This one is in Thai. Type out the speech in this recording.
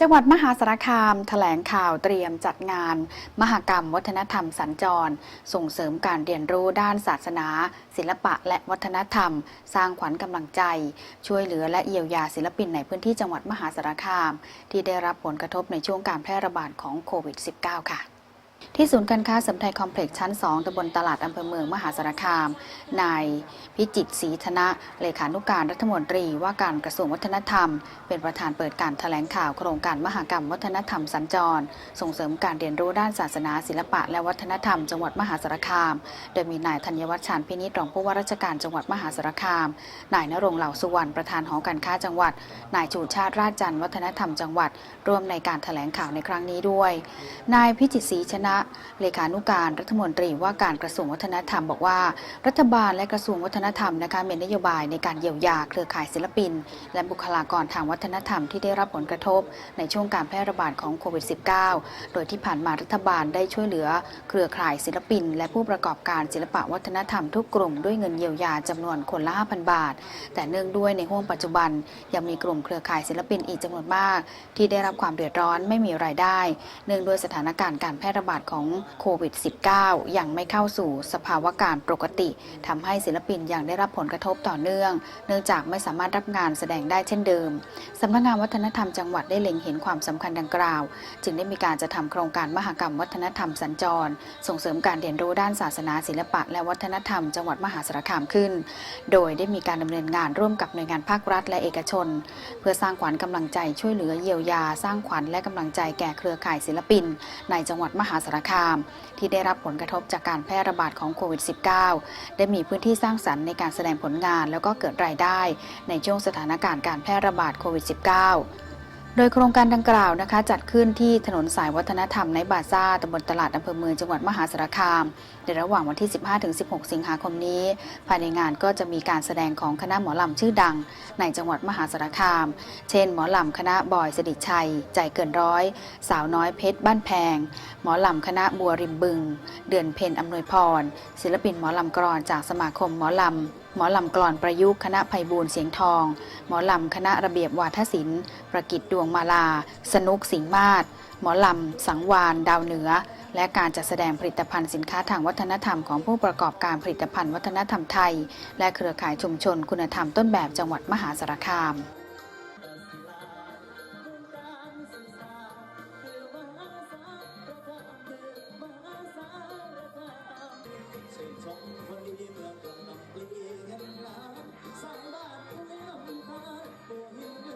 จังหวัดมหาสารคามแถลงข่าวเตรียมจัดงาน มหกรรมวัฒนธรรมสัญจร ส่งเสริมการเรียนรู้ด้านศาสนา ศิลปะและวัฒนธรรม สร้างขวัญกำลังใจ ช่วยเหลือและเยียวยาศิลปินในพื้นที่จังหวัดมหาสารคาม ที่ได้รับผลกระทบในช่วงการแพร่ระบาดของโควิด -19 ค่ะ ที่ศูนย์การค้าสำไทยคอมเพล็กซ์ชั้น 2ตำบลตลาดอำเภอเมืองมหาสารคาม นายพิจิตศรีธนะ เลขานุการรัฐมนตรีว่าการกระทรวงวัฒนธรรม เป็นประธานเปิดการแถลงข่าวโครงการมหกรรมวัฒนธรรมสัญจร ส่งเสริมการเรียนรู้ด้านศาสนาศิลปะและวัฒนธรรมจังหวัดมหาสารคาม โดยมีนายธัญวัฒน์ชาญพินิจรองผู้ว่าราชการจังหวัดมหาสารคาม นายนรงเหล่าสุวรรณประธานหอการค้าจังหวัด นายชูชาติราชจันทร์วัฒนธรรมจังหวัด ร่วมในการแถลงข่าวในครั้งนี้ด้วย นายพิจิตศรีชนะเลขานุการรัฐมนตรีว่าการกระทรวงวัฒนธรรมบอกว่า รัฐบาลและกระทรวงวัฒนธรรมนะคะมีนโยบายในการเยียวยาเครือข่ายศิลปิน และบุคลากรทางวัฒนธรรมที่ได้รับผลกระทบ ในช่วงการแพร่ระบาดของโควิด -19 โดยที่ผ่านมารัฐบาลได้ช่วยเหลือ เครือข่ายศิลปิน และผู้ประกอบการศิลปะวัฒนธรรมทุกกลุ่มด้วยเงินเยียวยาจำนวนคนละ 5,000 บาท แต่เนื่องด้วยในห่วงปัจจุบัน ยังมีกลุ่มเครือข่ายศิลปินอีกจำนวนมาก ที่ได้รับความเดือดร้อนไม่มีรายได้ เนื่องด้วยสถานการณ์การแพร่ระบาดของโควิด -19 ยังไม่เข้าสู่สภาวะการปกติทำให้ศิลปินยังได้รับผลกระทบต่อเนื่อง เนื่องจากไม่สามารถรับงานแสดงได้เช่นเดิมสำนักงานวัฒนธรรมจังหวัดได้เล็งเห็นความสำคัญดังกล่าว จึงได้มีการจะทำโครงการมหกรรมวัฒนธรรมสัญจร ส่งเสริมการเรียนรู้ด้านศาสนาศิลปะ และวัฒนธรรมจังหวัดมหาสารคามขึ้น โดยได้มีการดำเนินงานร่วมกับหน่วยงานภาครัฐและเอกชน เพื่อสร้างขวัญกำลังใจช่วยเหลือเยียวยา สร้างขวัญและกำลังใจแก่เครือข่ายศิลปิน ในจังหวัดมหาสารคาม ที่ได้รับผลกระทบจากการแพร่ระบาดของโควิด -19 ได้มีพื้นที่สร้างสรรค์ในการแสดงผลงาน แล้วก็เกิดรายได้ในช่วงสถานการณ์การแพร่ระบาดโควิด -19 ดยโครงการดังกล่าวนะคะ จัดขึ้นที่ถนนสายวัฒนธรรมในบาซ่าตำบลตลาดอำเภอเมืองจังหวัดมหาสารคาม ในระหว่างวันที่ 15-16 สิงหาคมนี้ ภายในงานก็จะมีการแสดงของคณะหมอลำชื่อดัง ในจังหวัดมหาสารคาม เช่น หมอลำคณะบอยสดิชัย ใจเกินร้อย สาวน้อยเพชรบ้านแพง หมอลำคณะบัวริมบึง เดือนเพ็ญอำนวยพร ศิลปินหมอลำกรอนจากสมาคมหมอลำหมอลำกลอนประยุกต์คณะไพบูลย์เสียงทอง หมอลำคณะระเบียบวาทศิลป์ประกิจดวงมาลา สนุกสิงห์มาศหมอลำ สังวาน ดาวเหนือ และการจัดแสดงผลิตภัณฑ์สินค้าทางวัฒนธรรมของผู้ประกอบการผลิตภัณฑ์วัฒนธรรมไทย และเครือข่ายชุมชนคุณธรรมต้นแบบจังหวัดมหาสารคาม